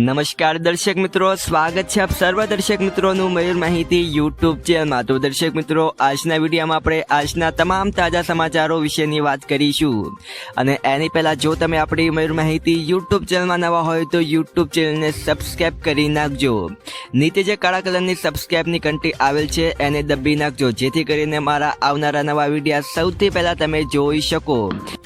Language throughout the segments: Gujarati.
નમસ્કાર દર્શક મિત્રો, સ્વાગત છે આપ સર્વ દર્શક મિત્રોનું મયુર માહિતી યુટ્યુબ ચેનલમાં તો દર્શક મિત્રો, આજના વિડીયોમાં આપણે આજના તમામ તાજા સમાચારો વિશેની વાત કરીશું. અને એની પહેલાં જો તમે આપણી મયુર માહિતી યુટ્યુબ ચેનલમાં નવા હોય તો યુટ્યુબ ચેનલને સબસ્ક્રાઈબ કરી નાખજો. નીચે જે કાળા કલરની સબસ્ક્રાઈબની ઘંટી આવેલ છે, એને દબી નાખજો. જેથી કરીને મારા આવનારા નવા વિડીયા સૌથી પહેલાં તમે જોઈ શકો.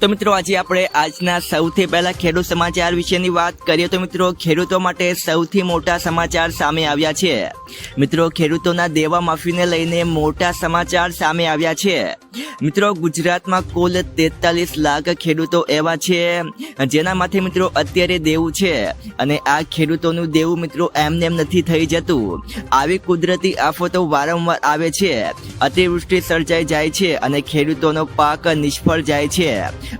તો મિત્રો, આજે આપણે આજના સૌથી પહેલા ખેડૂત સમાચાર વિશેની વાત કરીએ તો મિત્રો, ખેડૂતો માટે સૌથી મોટા સમાચાર સામે આવ્યા છે. મિત્રો, ખેડૂતોના દેવા માફીને લઈને મોટા સમાચાર સામે આવ્યા છે. મિત્રો, ગુજરાતમાં કુલ તેતાલીસ લાખ ખેડૂતો એવા છે, જેના માથે મિત્રો અત્યારે દેવું છે. અને આ ખેડૂતોનું દેવું મિત્રો એમને એમ નથી થઈ જતું. આવી કુદરતી આફતો વારંવાર આવે છે. અતિવૃષ્ટિ સર્જાઈ જાય છે અને ખેડૂતોનો પાક નિષ્ફળ જાય છે.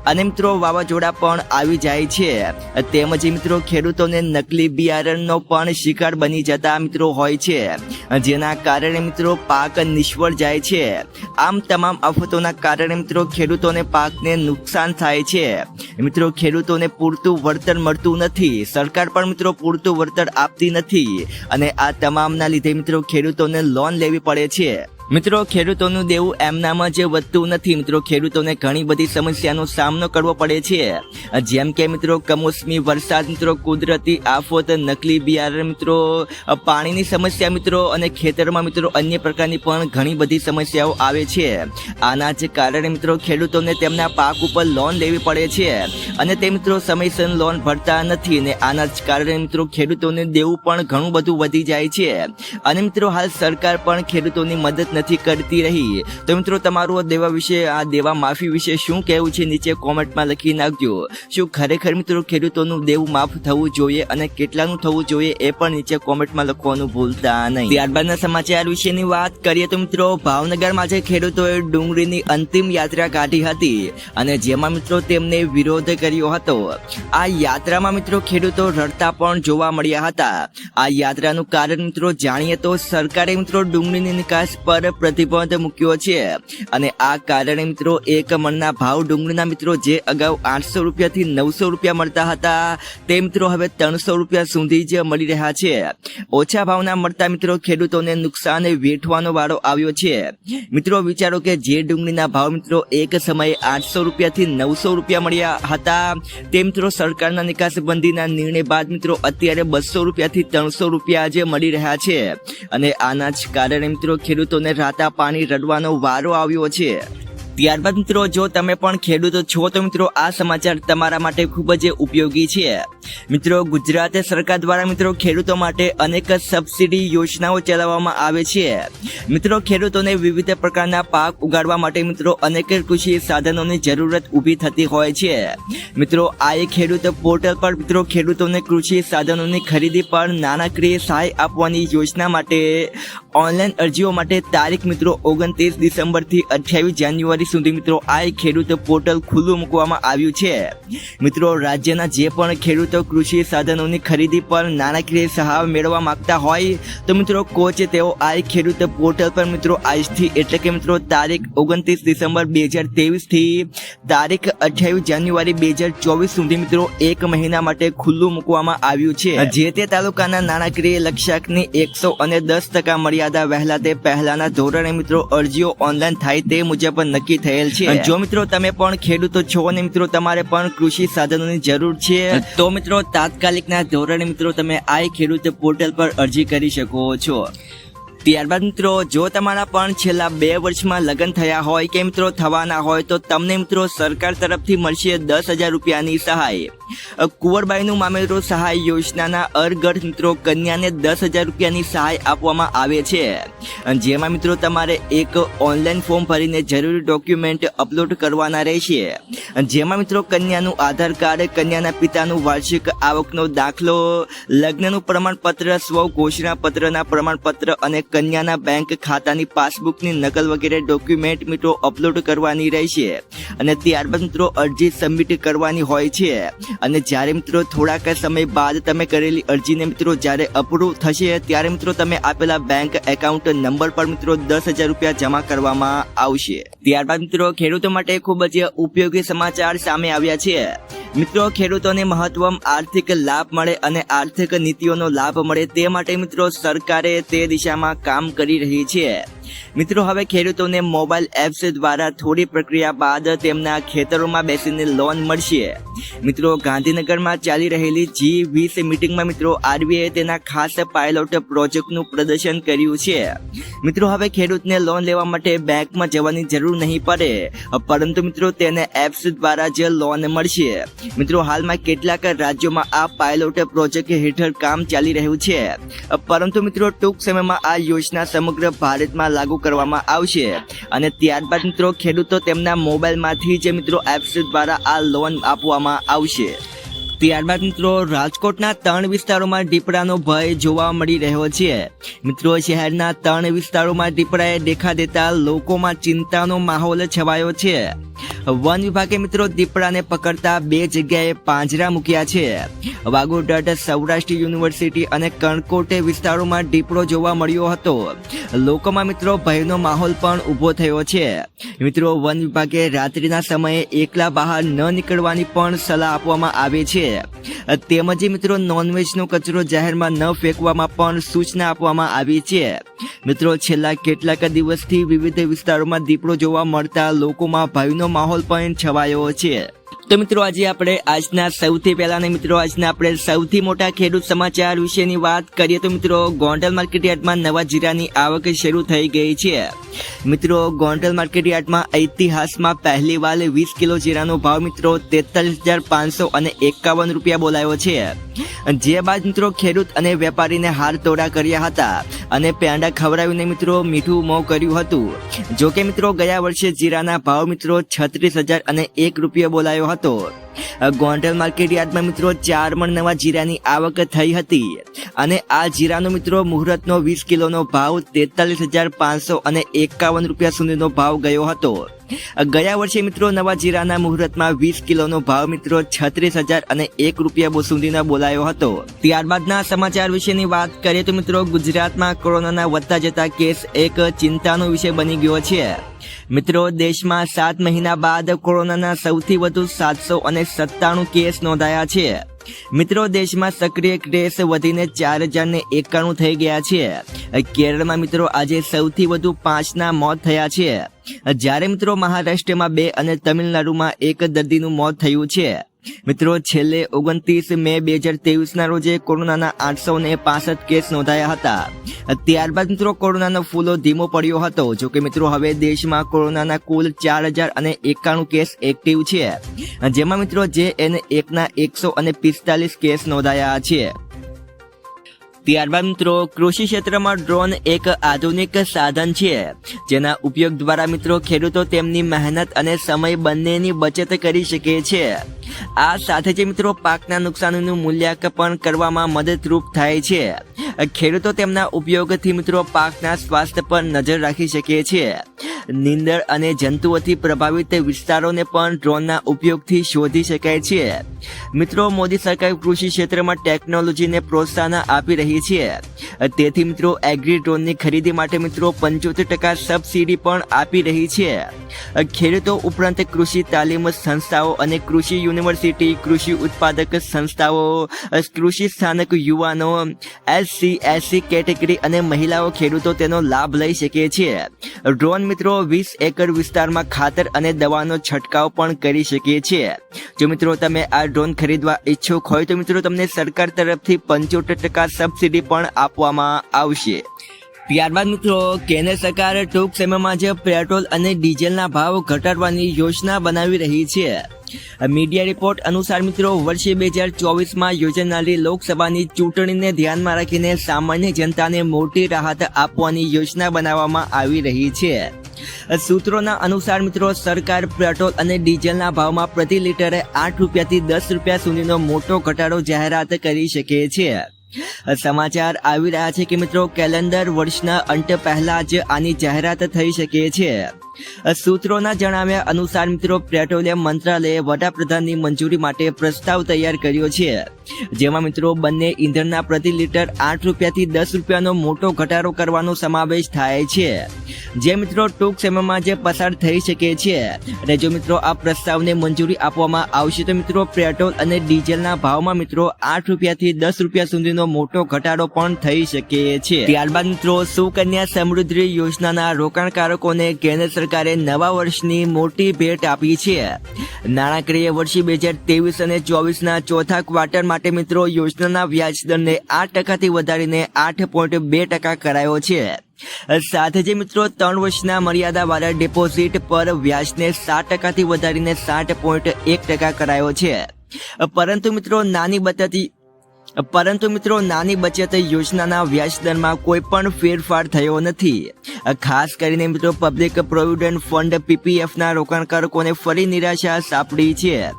અને મિત્રો, વાવાઝોડા પણ આવી જાય છે. તેમજ મિત્રો, ખેડૂતોને નકલી બિયારણનો પણ શિકાર બની જતા મિત્રો હોય છે. જેના કારણે મિત્રો, પાક નિષ્ફળ જાય છે. આમ તમામ આફતોના કારણે મિત્રો, ખેડૂતોને પાકને નુકસાન થાય છે. મિત્રો, ખેડૂતોને પૂરતું વળતર મળતું નથી. સરકાર પણ મિત્રો, પૂરતું વળતર આપતી નથી. અને આ તમામના લીધે મિત્રો, ખેડૂતોને લોન લેવી પડે છે. મિત્રો, ખેડૂતોનું દેવું એમનામાં જે વધતું નથી. મિત્રો, ખેડૂતોને ઘણી બધી સમસ્યાનો સામનો કરવો પડે છે. જેમ કે, મિત્રો, કમોસમી વરસાદ, મિત્રો, કુદરતી આફત, નકલી બિયારણ, મિત્રો, પાણીની સમસ્યા, મિત્રો, અને ખેતરમાં, મિત્રો, અન્ય પ્રકારની પણ ઘણી બધી સમસ્યાઓ આવે છે. આના જ કારણે, મિત્રો, ખેડૂતોને તેમના પાક ઉપર લોન લેવી પડે છે. અને તે, મિત્રો, સમયસર લોન ભરતા નથી અને આના જ કારણે, મિત્રો, ખેડૂતોને દેવું પણ ઘણું બધું વધી જાય છે. અને, મિત્રો, હાલ સરકાર પણ ખેડૂતોની મદદ નથી કરતી રહી. તો મિત્રો, તમારું દેવા વિશે, આ દેવા માફી વિશે શું કહેવું છે નીચે કોમેન્ટમાં લખી નાખજો. શું ખરેખર મિત્રો ખેડૂતોનું દેવું માફ થવું જોઈએ અને કેટલાનું થવું જોઈએ એ પણ નીચે કોમેન્ટમાં લખવાનું ભૂલતા નહીં. ત્યારબાદના સમાચાર વિશેની વાત કરીએ તો મિત્રો, ભાવનગરમાં જે ખેડૂતોએ ડુંગળીની અંતિમ યાત્રા કાઢી હતી અને જેમાં મિત્રો તેમને વિરોધ કર્યો હતો. આ યાત્રામાં મિત્રો ખેડૂતો રડતા પણ જોવા મળ્યા હતા. આ યાત્રાનું કારણ મિત્રો જાણીએ તો સરકારે મિત્રો ડુંગળીની નિકાસ પર પ્રતિબંધ મૂક્યો છે. અને આ કારણે મિત્રો, એક મણના ભાવ ડુંગળીના મિત્રો જે અગાઉ આઠસો રૂપિયાથી નવસો રૂપિયા મળતા હતા, તે મિત્રો હવે ત્રણસો રૂપિયા સુધી જ મળી રહ્યા છે. ઓછા ભાવના મળતા મિત્રો, ખેડૂતોને નુકસાન વેઠવાનો વારો આવ્યો છે. મિત્રો, વિચારો કે જે ડુંગળીના ભાવ મિત્રો, એક સમયે આઠસો રૂપિયાથી નવસો રૂપિયા મળ્યા હતા, તે મિત્રો સરકારના નિકાસબંધીના નિર્ણય બાદ મિત્રો, અત્યારે બસો રૂપિયાથી ત્રણસો રૂપિયા જે મળી રહ્યા છે. અને આના જ કારણે મિત્રો, ખેડૂતોને રાતા પાણી રડવાનો વારો આવ્યો છે. ત્યારબાદ મિત્રો, જો તમે પણ ખેડૂતો છો, તો મિત્રો, આ સમાચાર તમારા માટે ખૂબ જ ઉપયોગી છે. મિત્રો, ગુજરાત સરકાર દ્વારા મિત્રો ખેડૂતો માટે અનેક સબસિડી યોજનાઓ ચલાવવામાં આવે છે. મિત્રો, ખેડૂતોને વિવિધ પ્રકારના પાક ઉગાડવા માટે મિત્રો અનેક કૃષિ સાધનોની જરૂરત ઊભી થતી હોય છે. મિત્રો, આ એક ખેડૂત પોર્ટલ પર મિત્રો ખેડૂતોને કૃષિ સાધનોની ખરીદી પર નાણાકીય સહાય આપવાની યોજના માટે ઓનલાઈન અરજીઓ માટે તારીખ મિત્રો ઓગણત્રીસ ડિસેમ્બરથી અઠ્યાવીસ જાન્યુઆરી સુધી મિત્રો આ ખેડૂત પોર્ટલ ખુલ્લું મૂકવામાં આવ્યું છે. મિત્રો, રાજ્યના જે પણ ખેડૂતો કૃષિ સાધનોની ખરીદી પર નાણાકીય સહાય મેળવવા માંગતા હોય, તો મિત્રો કોચ તેઓ આ ખેડૂત પોર્ટલ પર મિત્રો આજથી એટલે કે મિત્રો તારીખ ઓગણત્રીસ ડિસેમ્બર બે હજાર તેવીસથી તારીખ અઠ્યાવીસ જાન્યુઆરી બે હજાર ચોવીસ સુધી મિત્રો એક મહિના માટે ખુલ્લું મૂકવામાં આવ્યું છે. જે તે તાલુકાના નાણાકીય લક્ષ્યાંકની એકસો અને દસ ટકા મર્યાદા વહેલા તે પહેલાના ધોરણે મિત્રો અરજીઓ ઓનલાઈન થાય તે મુજબ નક્કી થયેલ છે. જો મિત્રો તમે પણ ખેડૂતો છો અને મિત્રો તમારે પણ કૃષિ સાધનોની જરૂર છે તો મિત્રો તાત્કાલિકના ધોરણે મિત્રો તમે આ ખેડૂત પોર્ટલ પર અરજી કરી શકો છો. ત્યારબાદ મિત્રો, જો તમારા પણ છેલ્લા બે વર્ષમાં લગ્ન થયા હોય કે મિત્રો થવાના હોય, તો તમને મિત્રો સરકાર તરફથી મળશે દસ હજાર રૂપિયાની સહાય. કુંવરબાઈનું મામેરો સહાય યોજનાના અર્ગઢ મિત્રો કન્યાને દસ હજાર રૂપિયાની સહાય આપવામાં આવે છે. જેમાં મિત્રો તમારે એક ઓનલાઈન ફોર્મ ભરીને જરૂરી ડોક્યુમેન્ટ અપલોડ કરવાના રહેશે. જેમાં મિત્રો કન્યાનું આધાર કાર્ડ, કન્યાના પિતાનું વાર્ષિક આવકનો દાખલો, લગ્નનું પ્રમાણપત્ર, સ્વ ઘોષણા પત્રના પ્રમાણપત્ર અને કન્યાના બેંક ખાતાની પાસબુકની નકલ વગેરે ડોક્યુમેન્ટ મિત્રો અપલોડ કરવાની રહેશે. અને ત્યારબાદ મિત્રો અરજી સબમિટ કરવાની હોય છે. અને જ્યારે મિત્રો થોડાક સમય બાદ તમે કરેલી અરજીને મિત્રો જ્યારે અપ્રૂવ થશે, ત્યારે મિત્રો તમે આપેલા બેંક એકાઉન્ટ નંબર પર મિત્રો દસ હજાર રૂપિયા જમા કરવામાં આવશે. ત્યારબાદ મિત્રો ખેડૂતો માટે ખૂબ જ ઉપયોગી સમાચાર સામે આવ્યા છે. મિત્રો, ખેડૂતોને મહત્વમ આર્થિક લાભ મળે અને આર્થિક નીતિઓનો લાભ મળે તે માટે મિત્રો સરકારે તે દિશામાં કામ કરી રહી છે. મિત્રો, હવે ખેડૂતોને મોબાઈલ એપ્સ દ્વારા થોડી પ્રક્રિયા બાદ તેમના ખેતરોમાં બેસીને લોન મળશે. મિત્રો, ગાંધીનગરમાં ચાલી રહેલી જી વીસ મિટિંગમાં મિત્રો આરબીઆઈ તેના ખાસ પાયલોટ પ્રોજેક્ટનું પ્રદર્શન કર્યું છે. મિત્રો, હવે ખેડૂતને લોન લેવા માટે બેંકમાં જવાની જરૂર નહીં પડે. પરંતુ મિત્રો, તેને એપ્સ દ્વારા જ લોન મળશે. મિત્રો, હાલમાં કેટલાક રાજ્યોમાં આ પાયલોટ પ્રોજેક્ટ હેઠળ કામ ચાલી રહ્યું છે. પરંતુ મિત્રો, ટૂંક સમયમાં આ યોજના સમગ્ર ભારતમાં લાગુ કરવામાં આવશે. અને ત્યારબાદ મિત્રો ખેડૂતો તેમના મોબાઈલમાંથી જે મિત્રો એપ્સ દ્વારા આ લોન આપવામાં આવશે. ત્યારબાદ મિત્રો, રાજકોટના ત્રણ વિસ્તારોમાં દીપડાનો ભય જોવા મળી રહ્યો છે. મિત્રો, શહેરના ત્રણ વિસ્તારોમાં દીપડાએ દેખા દેતા લોકોમાં ચિંતાનો માહોલ છવાયો છે. વન વિભાગે મિત્રો દીપડાને પકડતા બે જગ્યાએ પાંજરા મૂક્યા છે. વાગોડટ સૌરાષ્ટ્ર યુનિવર્સિટી અને કણકોટે વિસ્તારોમાં દીપડો જોવા મળ્યો હતો. લોકોમાં મિત્રો ભયનો માહોલ પણ ઊભો થયો છે. મિત્રો, વન વિભાગે રાત્રિના સમયે એકલા બહાર ન નીકળવાની પણ સલાહ આપવામાં આવે છે. તેમજ મિત્રો નોનવેજનો કચરો જાહેરમાં ન ફેંકવામાં પણ સૂચના આપવામાં આવી છે. મિત્રો, છેલ્લા કેટલાક દિવસથી વિવિધ વિસ્તારોમાં દીપડો જોવા મળતા લોકોમાં ભયનો માહોલ પણ છવાયો છે. તો મિત્રો, આજે આપણે આજના સૌથી પહેલાના મિત્રો, આજના આપણે સૌથી મોટા ખેડૂત સમાચાર વિશેની વાત કરીએ તો મિત્રો, ગોંડલ માર્કેટયાર્ડમાં નવા જીરાની આવક શરૂ થઈ ગઈ છે. મિત્રો, ગોંડલ માર્કેટયાર્ડમાં ઇતિહાસમાં પહેલી વાર વીસ કિલો જીરાનો ભાવ મિત્રો તેતાલીસ હજાર પાંચસો અને એકાવન રૂપિયા બોલાયો છે. જે બાદ મિત્રો, ખેડૂત અને વેપારીને હાર તોડા કર્યા હતા અને પેંડા ખવડાવીને મિત્રો મીઠું મોં કર્યું હતું. જોકે મિત્રો, ગયા વર્ષે જીરાના ભાવ મિત્રો છત્રીસ હજાર અને એક રૂપિયા બોલાયો હતો. ગોંડલ માર્કેટ યાર્ડમાં મિત્રો ચાર મણ નવા જીરાની આવક થઈ હતી અને આ જીરાનો મિત્રો મુહૂર્તનો વીસ કિલોનો ભાવ તેતાલીસ હજાર પાંચસો અને એકાવન રૂપિયા સુધીનો ભાવ ગયો હતો. ગયા વર્ષે મિત્રો નવા જીરાના મુહૂર્તમાં વીસ કિલોનો ભાવ મિત્રો છત્રીસ હજાર અને એક રૂપિયા સુધીનો બોલાયો હતો. ત્યારબાદના સમાચાર વિશેની વાત કરીએ તો મિત્રો ગુજરાતમાં કોરોનાના વધતા જતા કેસ એક ચિંતાનો વિષય બની ગયો છે. મિત્રો દેશમાં સાત મહિના બાદ કોરોનાના સૌથી વધુ સાતસો અને સત્તાણું કેસ નોંધાયા છે. મિત્રો, દેશમાં સક્રિય કેસ વધીને ચાર હજાર ને એકાણું થઈ ગયા છે. કેરળમાં મિત્રો, આજે સૌથી વધુ પાંચના મોત થયા છે. જ્યારે મિત્રો, મહારાષ્ટ્રમાં બે અને તમિલનાડુમાં એક દર્દીનું મોત થયું છે. મિત્રો, છેલ્લે ઓગણત્રીસ મે બે હજાર તેવીસના રોજે કોરોનાના આઠસો ને પાસઠ કેસ નોંધાયા હતા. ત્યારબાદ મિત્રો, કોરોનાનો ફૂલો ધીમો પડ્યો હતો. જો કે મિત્રો, હવે દેશમાં કોરોનાના કુલ ચાર હજાર અને એકાણું કેસ એક્ટિવ છે. જેમાં મિત્રો, જે એને એકના એકસો અને પિસ્તાલીસ કેસ નોંધાયા છે. ત્યારબાદ મિત્રો, કૃષિ ક્ષેત્રમાં ડ્રોન એક આધુનિક સાધન છે, જેના ઉપયોગ દ્વારા મિત્રો ખેડૂતો તેમની મહેનત અને સમય બંનેની બચત કરી શકે છે. આ સાથે જ મિત્રો, પાકના નુકસાનનું મૂલ્યાંકન કરવામાં મદદરૂપ થાય છે. ખેડૂતો તેમના ઉપયોગથી મિત્રો, પાકના સ્વાસ્થ્ય પર નજર રાખી શકે છે. નીંદર અને જંતુઓથી પ્રભાવિત વિસ્તારોને પણ ડ્રોનના ઉપયોગથી શોધી શકાય છે. મિત્રો, મોદી સરકાર કૃષિ ક્ષેત્રમાં ટેકનોલોજીને પ્રોત્સાહન આપી રહી છે. તેથી મિત્રો એગ્રી ડ્રોનની ખરીદી માટે મિત્રો પંચોતેર ટકા સબસિડી પણ આપી રહી છે. ખેડૂતો ઉપરાંત કૃષિ તાલીમ સંસ્થાઓ અને કૃષિ યુનિવર્સિટી, કૃષિ ઉત્પાદક સંસ્થાઓ કૃષિ સ્થાનક યુવાનો એસસી એસસી કેટેગરી અને મહિલાઓ ખેડૂતો તેનો લાભ લઈ શકે છે. ડ્રોન મિત્રો વીસ એકર વિસ્તારમાં ખાતર અને દવાનો છંટકાવ પણ કરી શકે છે. જો મિત્રો તમે આ ડ્રોન ખરીદવા ઈચ્છુક હોય તો મિત્રો તમને સરકાર તરફથી પંચોતેર ટકા સબસિડી પણ આપવામાં આવશે. ત્યારબાદ મિત્રો, કેન્દ્ર સરકાર ટૂંક સમયમાં જ પેટ્રોલ અને ડીઝલના ભાવ ઘટાડવાની યોજના બનાવી રહી છે. મીડિયા રિપોર્ટ અનુસાર મિત્રો, વર્ષે બે હજાર ચોવીસમાં યોજાનારી લોકસભાની ચૂંટણીને ધ્યાનમાં રાખીને સામાન્ય જનતાને મોટી રાહત આપવાની યોજના બનાવવામાં આવી રહી છે. સૂત્રોના અનુસાર મિત્રો, સરકાર પેટ્રોલ અને ડીઝલના ભાવમાં પ્રતિ લીટરે આઠ રૂપિયાથી દસ રૂપિયા સુધીનો મોટો ઘટાડો જાહેરાત કરી શકે છે. સમાચાર આવી રહ્યા છે કે મિત્રો, કેલેન્ડર વર્ષના અંત પહેલા જ આની જાહેરાત થઈ શકે છે. સૂત્રોના જણાવ્યા અનુસાર મિત્રો, પેટ્રોલિયમ મંત્રાલયે વડાપ્રધાનની મંજૂરી માટે પ્રસ્તાવ તૈયાર કર્યો છે. જેમાં મિત્રો, બંને ઇંધણના પ્રતિ લીટર આઠ રૂપિયાથી દસ રૂપિયાનો મોટો ઘટાડો કરવાનો સમાવેશ થાય છે. જે મિત્રો, ટૂંક સમયમાં જે પસાર થઈ શકે છે. અને જો મિત્રો, આ પ્રસ્તાવને મંજૂરી આપવામાં આવશે, તો મિત્રો, પેટ્રોલ અને ડીઝલના ભાવમાં મિત્રો, આઠ રૂપિયાથી દસ રૂપિયા સુધીનો મોટો ઘટાડો પણ થઈ શકે છે. ત્યારબાદ મિત્રો, સુકન્યા સમૃદ્ધિ યોજનાના રોકાણકારકોને કેન્દ્ર સરકારે નવા વર્ષની મોટી ભેટ આપી છે. નાણાકીય વર્ષે બે હજાર ત્રેવીસ અને ચોવીસના ચોથા ક્વાર્ટર માટે મિત્રો યોજનાના વ્યાજદરને આઠ ટકાથી વધારીને આઠ પોઈન્ટ બે ટકા કરાયો છે. સાથે જ મિત્રો ત્રણ વર્ષના મર્યાદાવાળા ડિપોઝિટ પર વ્યાજને સાત ટકાથી વધારીને સાત પોઈન્ટ એક ટકા કરાયો છે. પરંતુ મિત્રો નાની બચત પરંતુ મિત્રો નાની બચત યોજનાના વ્યાજ દરમાં કોઈ પણ ફેરફાર થયો નથી. ખાસ કરીને મિત્રો પબ્લિક પ્રોવિડન્ટ ફંડ પીપીએફ ના રોકાણકારકોને ફરી નિરાશા સાંપડી છે.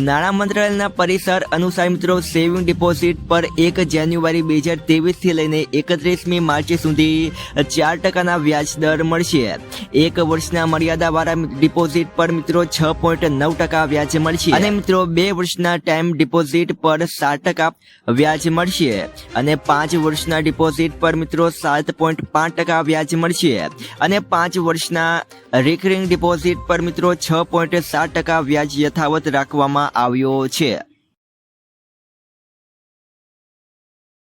નાણાં મંત્રાલયના પરિસર અનુસાર મિત્રો સેવિંગ ડિપોઝિટ પર એક જાન્યુઆરી બે હજાર ત્રેવીસથી લઈને એકત્રીસમી માર્ચ સુધી ચાર ટકાના વ્યાજ દર મળશે. એક વર્ષના મર્યાદાવાળા ડિપોઝિટ પર મિત્રો, છ પોઈન્ટ નવ ટકા વ્યાજ મળશે. અને મિત્રો, બે વર્ષના ટાઈમ ડિપોઝિટ પર સાત ટકા વ્યાજ મળશે. અને પાંચ વર્ષના ડિપોઝિટ પર મિત્રો, સાત પોઈન્ટ પાંચ ટકા વ્યાજ મળશે. અને પાંચ વર્ષના રિકરિંગ ડિપોઝિટ પર મિત્રો છ પોઈન્ટ સાત ટકા વ્યાજ યથાવત રાખવામાં આવ્યો છે.